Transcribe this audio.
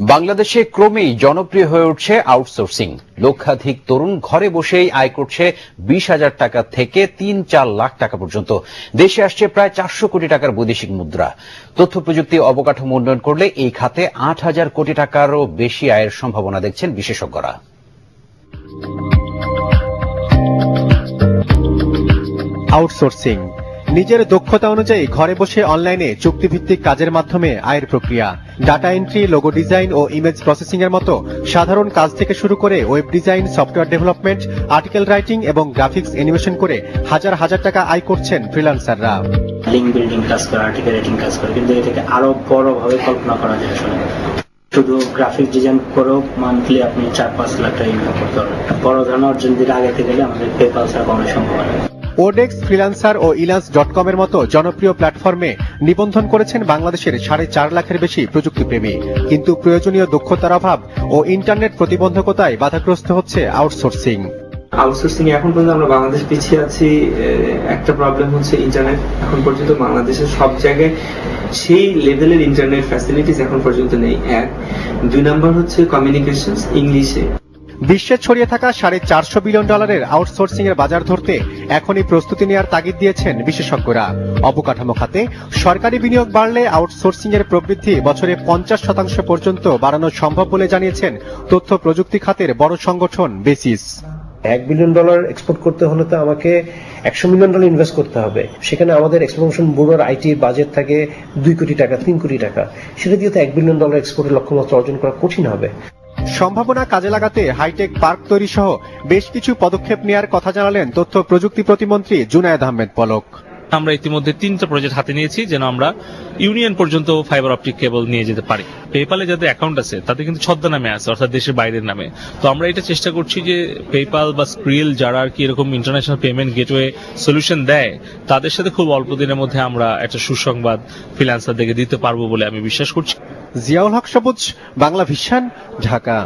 বাংলাদেশে ক্রমেই জনপ্রিয় হয়ে উঠছে আউটসোর্সিং। লক্ষাধিক তরুণ ঘরে বসেই আয় করছে বিশ হাজার টাকা থেকে তিন চার লাখ টাকা পর্যন্ত। দেশে আসছে প্রায় চারশো কোটি টাকার বৈদেশিক মুদ্রা। তথ্য প্রযুক্তি অবকাঠামো উন্নয়ন করলে এই খাতে আট হাজার কোটি টাকারও বেশি আয়ের সম্ভাবনা দেখছেন বিশেষজ্ঞরা। আউটসোর্সিং নিজের দক্ষতা অনুযায়ী ঘরে বসে অনলাইনে চুক্তিভিত্তিক কাজের মাধ্যমে আয়ের প্রক্রিয়া। ডাটা এন্ট্রি, লোগো ডিজাইন ও ইমেজ প্রসেসিং এর মতো সাধারণ কাজ থেকে শুরু করে web design, software development, article writing এবং গ্রাফিক্স অ্যানিমেশন করে হাজার হাজার টাকা আয় করছেন ফ্রিল্যান্সাররা। লিঙ্ক বিল্ডিং কাজ করে আর্টিকেল রাইটিং কাজ করে, কিন্তু এটাকে আরও বড় ভাবে কল্পনা করা যায় আসলে। শুধু গ্রাফিক ডিজাইন করেও মান্থলি আপনি চার পাঁচ লাখ টাকা ইনকাম করতে পারবেন। বড় ধরনের অর্জন দিকে আগাতে গেলে আমাদের পেপাল ছাড়া কোনো সম্ভব হয় না। ওডেক্স ফ্রিল্যান্সার ও ইলান্স ডট কম এর মতো জনপ্রিয় প্ল্যাটফর্মে নিবন্ধন করেছেন বাংলাদেশের সাড়ে চার লাখের বেশি প্রযুক্তিপ্রেমী। কিন্তু প্রয়োজনীয় দক্ষতার অভাব ও ইন্টারনেট প্রতিবন্ধকতায় বাধাগ্রস্ত হচ্ছে আউটসোর্সিং। আউটসোর্সিং এখন পর্যন্ত আমরা বাংলাদেশ পিছিয়ে আছি একটা প্রবলেম হচ্ছে ইন্টারনেট। এখন পর্যন্ত বাংলাদেশের সব জায়গায় সেই লেভেলের ইন্টারনেট ফ্যাসিলিটিস এখন পর্যন্ত নেই। এক। দুই নম্বর হচ্ছে কমিউনিকেশন ইংলিশে বিশ্বে ছড়িয়ে থাকা সাড়ে চারশো বিলিয়ন ডলারের আউটসোর্সিং এর বাজার ধরতে এখনই প্রস্তুতি নেওয়ার তাগিদ দিয়েছেন বিশেষজ্ঞরা। অবকাঠামো খাতে সরকারি বিনিয়োগ বাড়লে আউটসোর্সিং এর প্রবৃদ্ধি বছরে পঞ্চাশ শতাংশ পর্যন্ত বাড়ানো সম্ভব বলে জানিয়েছেন তথ্য প্রযুক্তি খাতের বড় সংগঠন বেসিস। এক বিলিয়ন ডলার এক্সপোর্ট করতে হলে তো আমাকে একশো মিলিয়ন ডলার ইনভেস্ট করতে হবে। সেখানে আমাদের এক্সপোর্টেশন ব্যুরোর আইটি বাজেট থাকে দুই কোটি টাকা, তিন কোটি টাকা। সেটা দিয়ে তো এক বিলিয়ন ডলার এক্সপোর্টের লক্ষ্যমাত্রা অর্জন করা কঠিন হবে। সম্ভাবনা কাজে লাগাতে হাইটেক পার্ক তৈরি সহ বেশ কিছু পদক্ষেপ নেওয়ার কথা জানালেন তথ্য প্রযুক্তি প্রতিমন্ত্রী জুনায়েদ আহমেদ পলক। আমরা ইতিমধ্যে তিনটা প্রজেক্ট হাতে নিয়েছি, যেন আমরা ইউনিয়ন পর্যন্ত ফাইবার অপটিক কেবল নিয়ে যেতে পারি। পেপালে যাদের অ্যাকাউন্ট আছে, তাদের কিন্তু ছদ্মা নামে আছে, অর্থাৎ দেশের বাইরের নামে। তো আমরা এটা চেষ্টা করছি যে পেপাল বা স্ক্রিল যারা আর কি এরকম ইন্টারন্যাশনাল পেমেন্ট গেটওয়ে সলিউশন দেয়, তাদের সাথে খুব অল্প দিনের মধ্যে আমরা একটা সুসংবাদ ফ্রিল্যান্সারদেরকে দিতে পারব বলে আমি বিশ্বাস করছি। জিয়াউল হক সবুজ, বাংলা ভিশন, ঢাকা।